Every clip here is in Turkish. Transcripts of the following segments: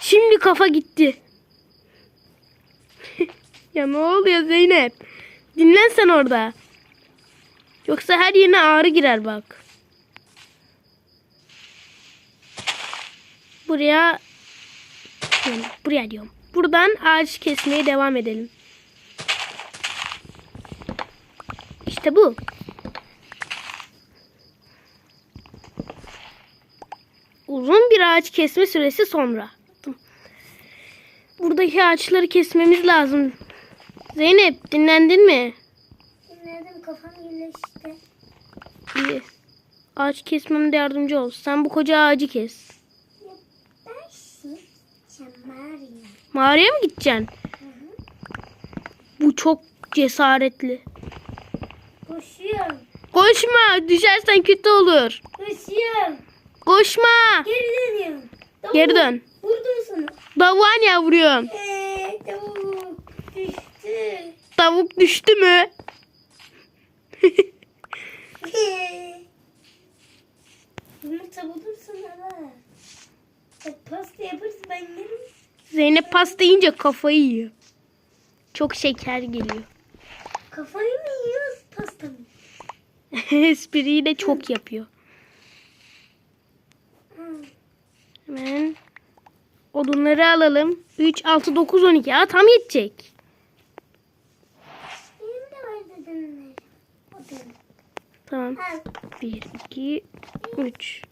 Şimdi kafa gitti. ya ne oluyor Zeynep? Dinlen sen orada. Yoksa her yerine ağrı girer bak. Buraya buraya diyorum. Buradan ağaç kesmeye devam edelim. İşte bu. Uzun bir ağaç kesme süresi sonra. Buradaki ağaçları kesmemiz lazım. Zeynep dinlendin mi? Dinledim kafam iyileşti. İyi. Ağaç kesmemde yardımcı ol. Sen bu koca ağacı kes. Ya ben şimdi şamarım. Mağaraya mı gideceksin? Bu çok cesaretli. Koşuyorum. Koşma. Düşersen kötü olur. Koşuyorum. Koşma. Geri dönüyorum. Tavuk. Geri dön. Vurdum sana. Davan ya vuruyorum. Eee tavuk düştü. Tavuk düştü mü? Yumurta bulursun ama. Pasta yaparız ben yerim. Zeynep pasta yiyince kafayı yiyor. Çok şeker geliyor. Kafayı mı yiyoruz pasta mı? Espriyi de çok yapıyor. Hı. Hemen odunları alalım. 3, 6, 9, 12. Aa tam yetecek. Benim de var dedim. Tamam. Al. 1, 2, 3.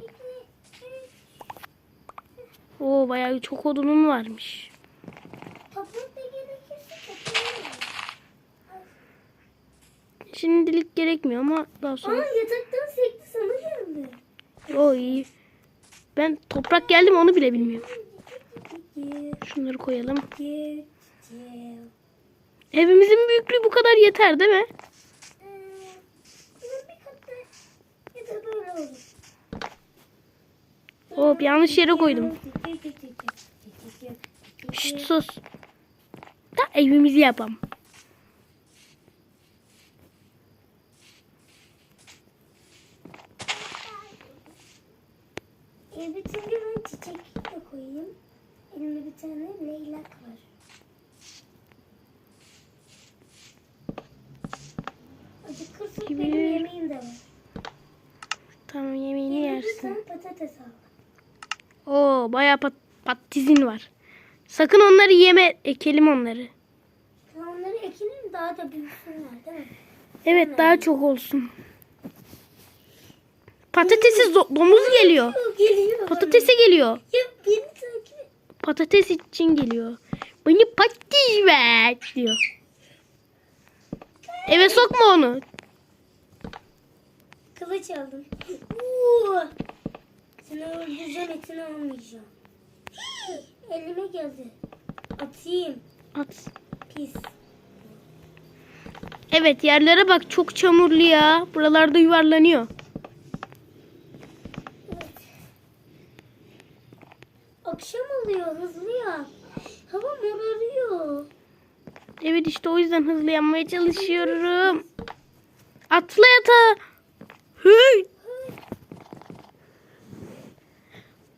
Oo bayağı çok odunum varmış. Şimdilik gerekmiyor ama daha Aa sonra. yataktan sekti sana geldi. O iyi. Ben toprak geldi mi onu bile bilmiyorum. Şunları koyalım. Evimizin büyüklüğü bu kadar yeter değil mi? Olur. Hop yanlış yere koydum. Şşt sus. Da evimizi yapalım. E, bütün gün ben çiçek de koyayım. Elimde bir tane leylak var. Acıkırsın Gibi. benim yemeğim de var. Tamam yemeğini yersin. patates al. Oo bayağı pat patizin var. Sakın onları yeme. Ekelim onları. Onları ekelim daha da büyüsünler değil mi? Evet daha çok olsun. Patatesi domuz geliyor. Geliyor. Patatese geliyor. Ya beni takip et. Patates için geliyor. Beni patates ver diyor. Eve sokma onu. Kılıç aldım. Uuu. Seni öldüreceğim etini almayacağım. Elime geldi. Atayım. At. Pis. Evet yerlere bak çok çamurlu ya. Buralarda yuvarlanıyor. Akşam oluyor hızlı ya. Hava morarıyor. Evet işte o yüzden hızlı yanmaya çalışıyorum. Atla yatağa. Hey.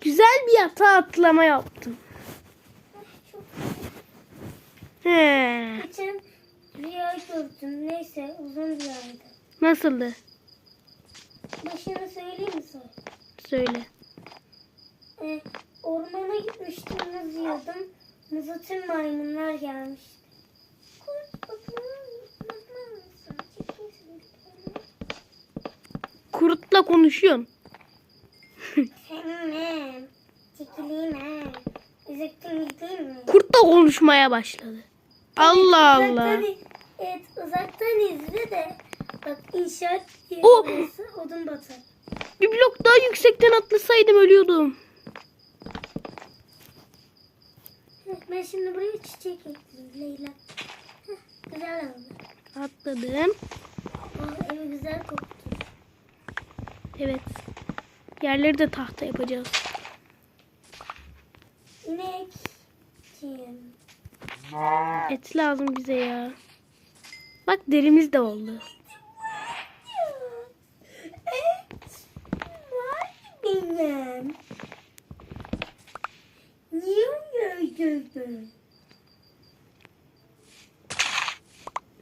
Güzel bir yatağa atlama yaptım. He. geçen rüya gördüm. Neyse uzun rüyaydı. Nasıldı? Başını söyleyeyim mi sonra? Söyle. Ee, ormana gitmiştim muz yiyordum. Muza tüm maymunlar gelmişti. Kurtla konuşuyorsun. Seninle. Çekileyim ha. Uzaktan gideyim mi? Kurt da konuşmaya başladı. Allah Allah. uzaktan- evet uzaktan izle de. Bak inşaat yeri Oh! burası, odun batar. Bir blok daha yüksekten atlasaydım ölüyordum. Heh, Ben şimdi buraya çiçek ektim Leyla. Heh, güzel oldu. Atladım. Oh, evi güzel koktu. Evet. Yerleri de tahta yapacağız. İnek. Kim? Et lazım bize ya. Bak derimiz de oldu. Et var benim. Niye gözü.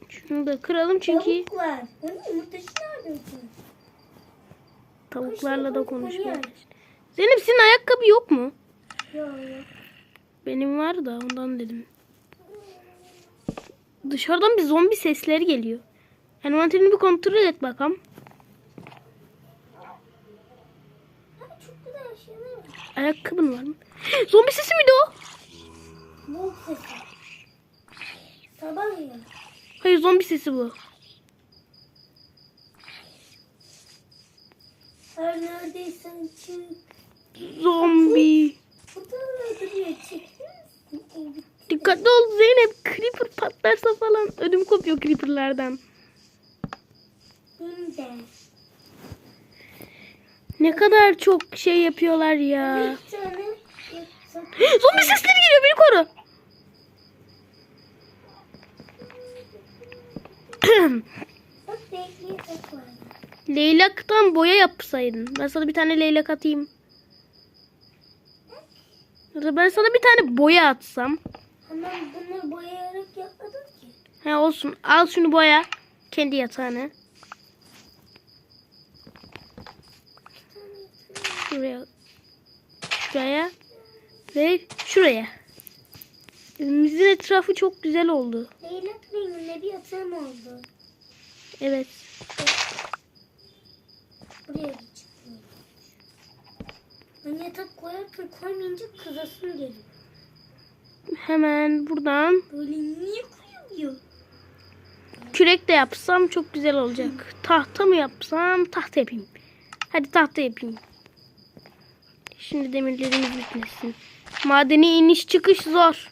Şunu da kıralım çünkü Tavuk var. Onun yumurtası nerede? tavuklarla da konuşuyoruz. Zeynep senin ayakkabı yok mu? Yok yok. Benim var da ondan dedim. Dışarıdan bir zombi sesleri geliyor. Envanterini bir kontrol et bakalım. Ayakkabın var mı? Zombi sesi miydi o? Boğuk sesi. Sabah. Hayır zombi sesi bu. Her neredeysen çık. Zombi. Burada duruyor. Çekilir misin? Dikkatli ol Zeynep. Creeper patlarsa falan. Ödüm kopuyor. Benim de. Ne kadar çok şey yapıyorlar ya. Bir tane yatak. Zombi sesleri geliyor beni koru. Bak bekli yatak var. Leylaktan boya yapsaydın. Ben sana bir tane leylak atayım. Ya da ben sana bir tane boya atsam. Ama bunu boyayarak yapmadım ki. He olsun. Al şunu boya. Kendi yatağını. Şuraya. Şuraya. Ve şuraya. Evimizin etrafı çok güzel oldu. Leylak renginde bir yatağım oldu. Evet. Buraya çıkıyor. Ben yatak koyarken koymayınca kızasın geliyor. Hemen buradan Böyle niye koyuyor? kürek de yapsam çok güzel olacak. Tahta mı yapsam tahta yapayım. Hadi tahta yapayım. Şimdi demirlerimiz bitmesin. Madeni iniş çıkış zor.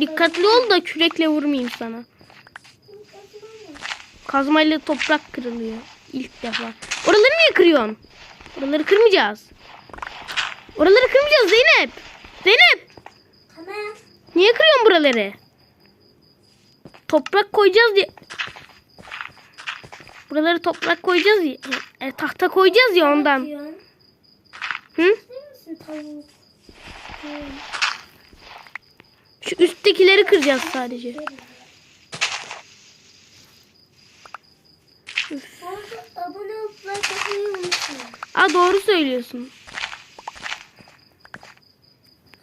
Dikkatli ol da kürekle vurmayayım sana. Kazmayla toprak kırılıyor. İlk defa. Oraları niye kırıyorsun? Oraları kırmayacağız. Oraları kırmayacağız Zeynep. Zeynep. Tamam. Niye kırıyorsun buraları? Toprak koyacağız diye. Buraları toprak koyacağız ya. E, tahta koyacağız ya ondan. Hı? İster misin tavuk? Hı. Şu üsttekileri kıracağız sadece. Abone olup like atmayı unutmayın. Aa doğru söylüyorsun.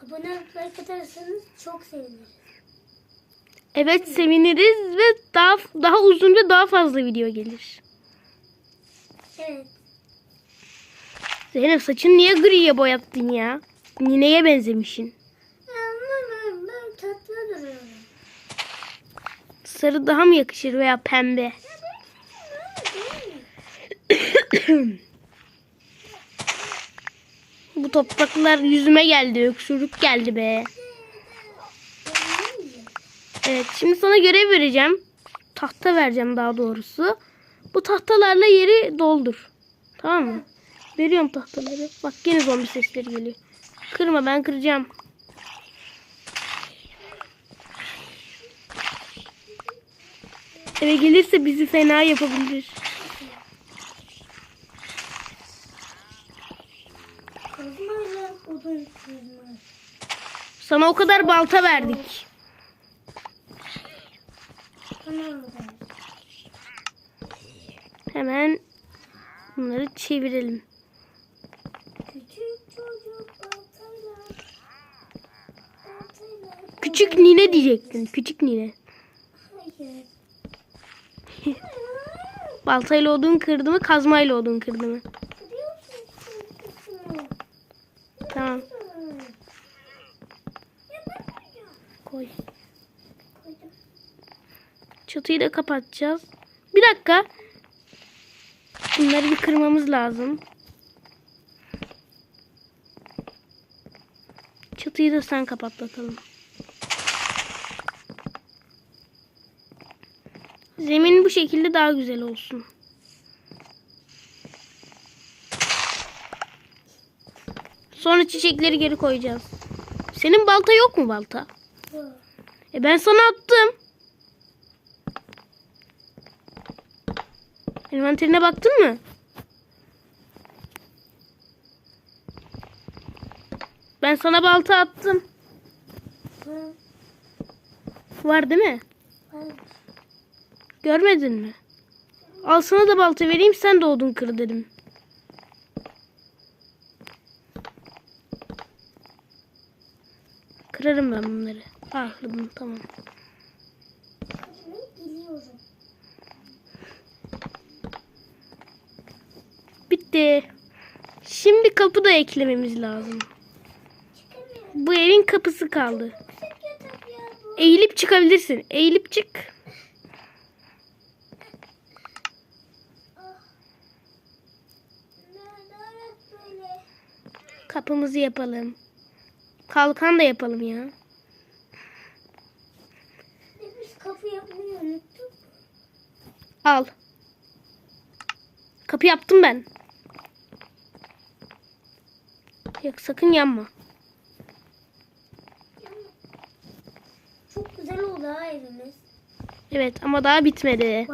Abone olup like atarsanız çok sevinirim. Evet seviniriz ve daha daha uzun ve daha fazla video gelir. Evet. Zeynep saçını niye griye boyattın ya? Nineye benzemişsin. Ama ben, ben tatlı duruyorum. Sarı daha mı yakışır veya pembe? Bu topraklar yüzüme geldi. Öksürük geldi be. Evet şimdi sana görev vereceğim. Tahta vereceğim daha doğrusu. Bu tahtalarla yeri doldur. Tamam mı? Veriyorum tahtaları. Bak yine zombi sesleri geliyor. Kırma ben kıracağım. Eve gelirse bizi fena yapabilir. Sana o kadar balta verdik. Hemen bunları çevirelim. Küçük nine diyecektin. Küçük nine. Hayır. Baltayla odun kırdı mı, kazmayla odun kırdı mı? Tamam. Koy. Çatıyı da kapatacağız. Bir dakika. Bunları bir kırmamız lazım. Çatıyı da sen kapat bakalım. Zemin bu şekilde daha güzel olsun. Sonra çiçekleri geri koyacağız. Senin balta yok mu balta? E ben sana attım. Envanterine baktın mı? Ben sana balta attım. Var değil mi? hı. Görmedin mi? Al sana da balta vereyim sen de odun kır dedim. Kırarım ben bunları. Ah kırdım tamam. Bitti. Şimdi kapı da eklememiz lazım. Bu evin kapısı kaldı. Eğilip çıkabilirsin. Eğilip çık. Ah. Nerede ayak böyle? Kapımızı yapalım. Kalkan da yapalım ya. Biz kapı yapmayı unuttuk. Al. Kapı yaptım ben. Yok sakın yanma. Çok güzel oldu ha evimiz. Evet ama daha bitmedi.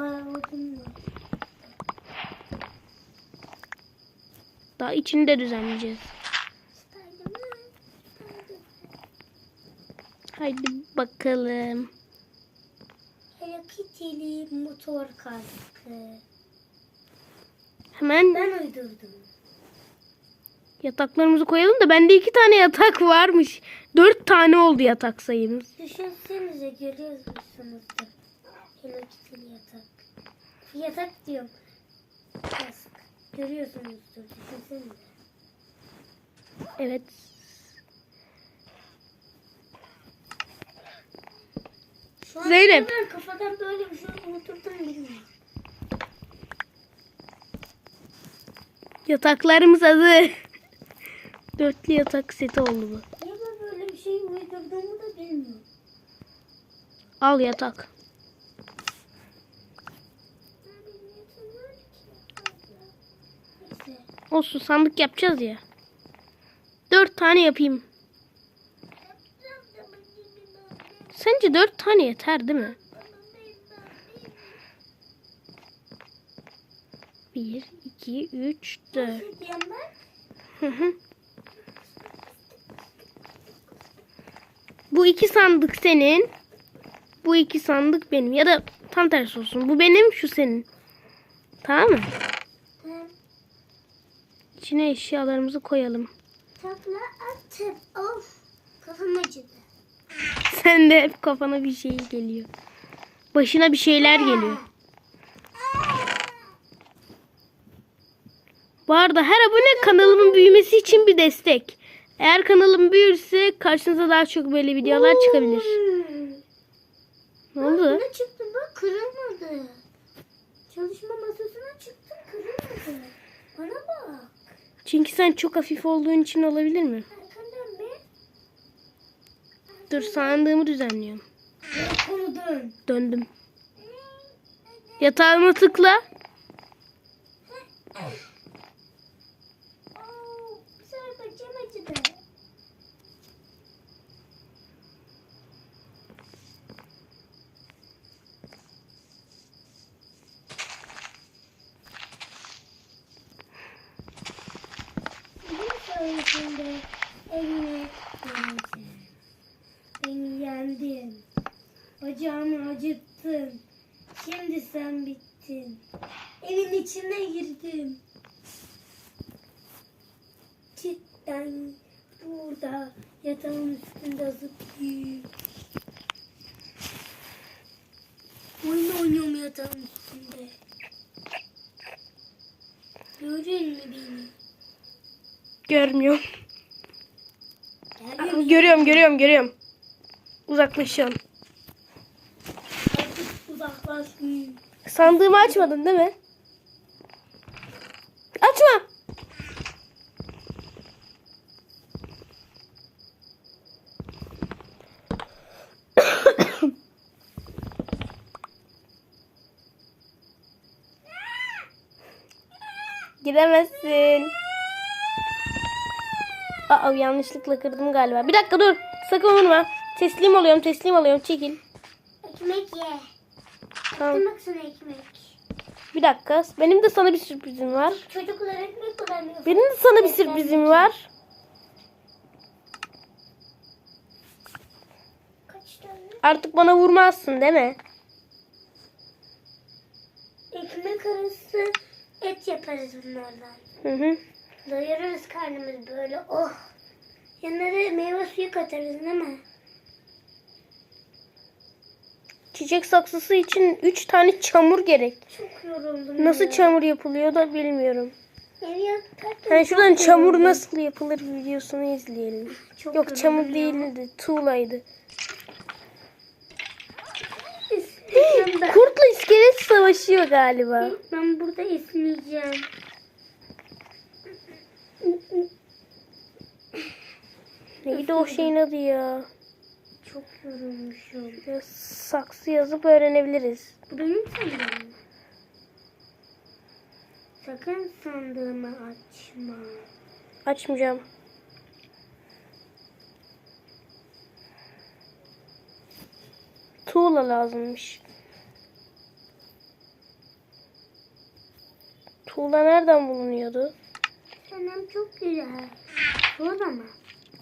Daha içini de düzenleyeceğiz. Haydi bakalım. Hello Kitty'li motor kaskı. Hemen Ben uydurdum. yataklarımızı koyalım da bende iki tane yatak varmış. Dört tane oldu yatak sayımız. Düşünsenize görüyor musunuzdur? Hello Kitty'li yatak. Yatak diyorum. Kask. Görüyorsunuzdur. Düşünsenize. Evet. Şu an Zeynep. kafadan böyle bir şey bilmiyorum. Yataklarımız hazır. Dörtlü yatak seti oldu bu. Niye böyle bir şey uydurduğumu da bilmiyorum. Al yatak. Olsun sandık yapacağız ya. Dört tane yapayım. Sence dört tane yeter değil mi? Bir, iki, üç, dört. Hı hı. Bu iki sandık senin. Bu iki sandık benim. Ya da tam tersi olsun. Bu benim, şu senin. Tamam mı? Tamam. İçine eşyalarımızı koyalım. Takla attım. Of. Kafam acıdı. Sen de hep kafana bir şey geliyor. Başına bir şeyler geliyor. Bu arada her abone kanalımın büyümesi için bir destek. Eğer kanalım büyürse karşınıza daha çok böyle videolar çıkabilir. Ne oldu? Ne çıktı bak kırılmadı. Çalışma masasına çıktı kırılmadı. Bana bak. Çünkü sen çok hafif olduğun için olabilir mi? Bir. Dur sandığımı düzenliyorum. Dön. Döndüm. Yatağıma tıkla. Görmüyorum. Görüyorum görüyorum görüyorum. Uzaklaşıyorum. Artık. Sandığımı açmadın değil mi? Açma. Gidemezsin. Aa yanlışlıkla kırdım galiba. Bir dakika dur. Sakın vurma. Teslim oluyorum teslim oluyorum. Çekil. Ekmek ye. Tamam. Ekmek. Bir dakika. Benim de sana bir sürprizim var. Çocuklar ekmek kullanıyor. Benim de sana bir sürprizim var. Kaç? Artık bana vurmazsın değil mi? Ekmek arası et yaparız bunlardan. Hı hı. Doyururuz karnımız böyle. Oh. Yanına da meyve suyu katarız değil mi? Çiçek saksısı için 3 tane çamur gerek. Çok yoruldum. Nasıl ya. çamur yapılıyor da bilmiyorum. Yani şuradan çamur nasıl yapılır videosunu izleyelim. Çok Yok çamur ya. değildi, tuğlaydı. Kurtla iskelet savaşıyor galiba. Ben burada ismeyeceğim. Neydi o şeyin adı ya? Çok yorulmuşum. Ya Saksı yazıp öğrenebiliriz. Bu benim sandığım? Sakın sandığımı açma. Açmayacağım. Tuğla lazımmış. Tuğla nereden bulunuyordu? Senem çok güzel. Burada mı?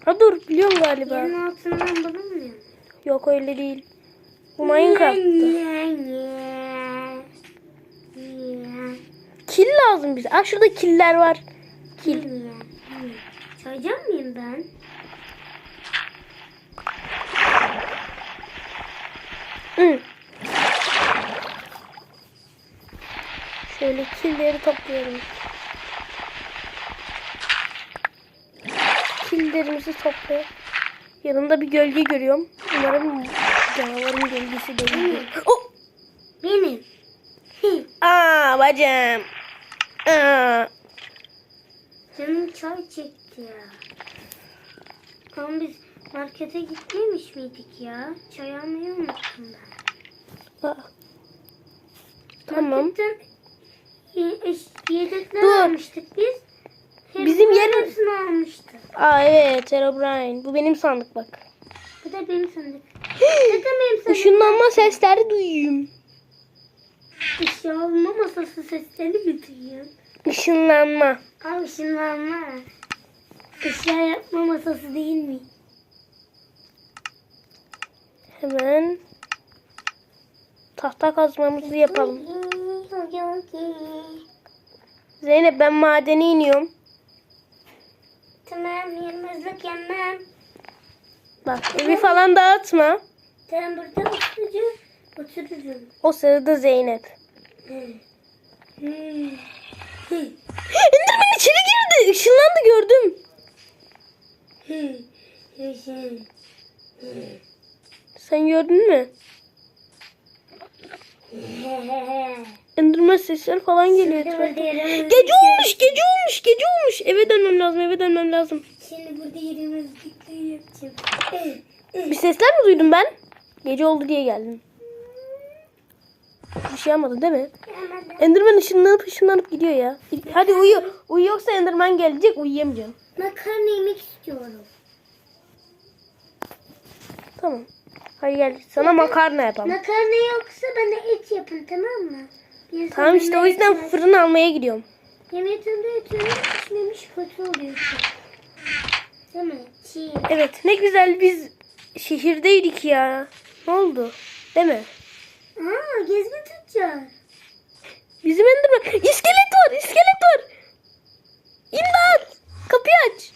Ha dur biliyorum galiba. Yerin altından bulunmuyor mu? Yok öyle değil. Bu Minecraft'ta. Kil lazım bize. Aa şurada killer var. Kil. Çayacak mıyım ben? Hı. Şöyle killeri toplayalım. Killerimizi topla. Yanımda bir gölge görüyorum. Umarım canavarın gölgesi değil. Oh! Benim. Aa bacım. Aa. Canım çay çekti ya. Ama biz markete gitmemiş miydik ya? Çay almayı unuttum ben. Aa. Tamam. Marketten ye- eş- yiyecekler Dur. almıştık biz. Bizim hepsini almıştı. Aa evet Herobrine. Bu benim sandık bak. Bu da benim sandık. Bu da benim sandık. Işınlanma sesleri duyuyorum. İşte alma masası seslerini mi duyuyorsun? Işınlanma. Al ışınlanma. Eşya yapma masası değil mi? Hemen tahta kazmamızı yapalım. Zeynep ben madene iniyorum. Tamam yalnızlık yemem. Bak evi falan dağıtma. Sen burada oturacağım. Otururum. O sırada Zeynep. Enderman içeri girdi. Işınlandı gördüm. Sen gördün mü? Enderman sesler falan geliyor. Gece olmuş, gece olmuş, gece olmuş. Eve dönmem lazım, eve dönmem lazım. Şimdi burada yerimiz yapacağım. Bir sesler mi duydum ben? Gece oldu diye geldim. Bir şey yapmadı değil mi? Enderman ışınlanıp ışınlanıp gidiyor ya. Hadi uyu. Uyu yoksa Enderman gelecek uyuyamayacağım. makarna yemek istiyorum. Tamam. Hadi gel sana makarna yapalım. Makarna yoksa bana et yapın tamam mı? Tamam işte o yüzden etmez. fırın almaya gidiyorum. Yemeklerinde yatıyorum pişmemiş kötü oluyor. Değil mi? Çiğ. Evet ne güzel biz şehirdeydik ya. Ne oldu? Değil mi? Aa gezme tutacağız. Bizim önde mi? İskelet var iskelet var. İmdat kapıyı aç.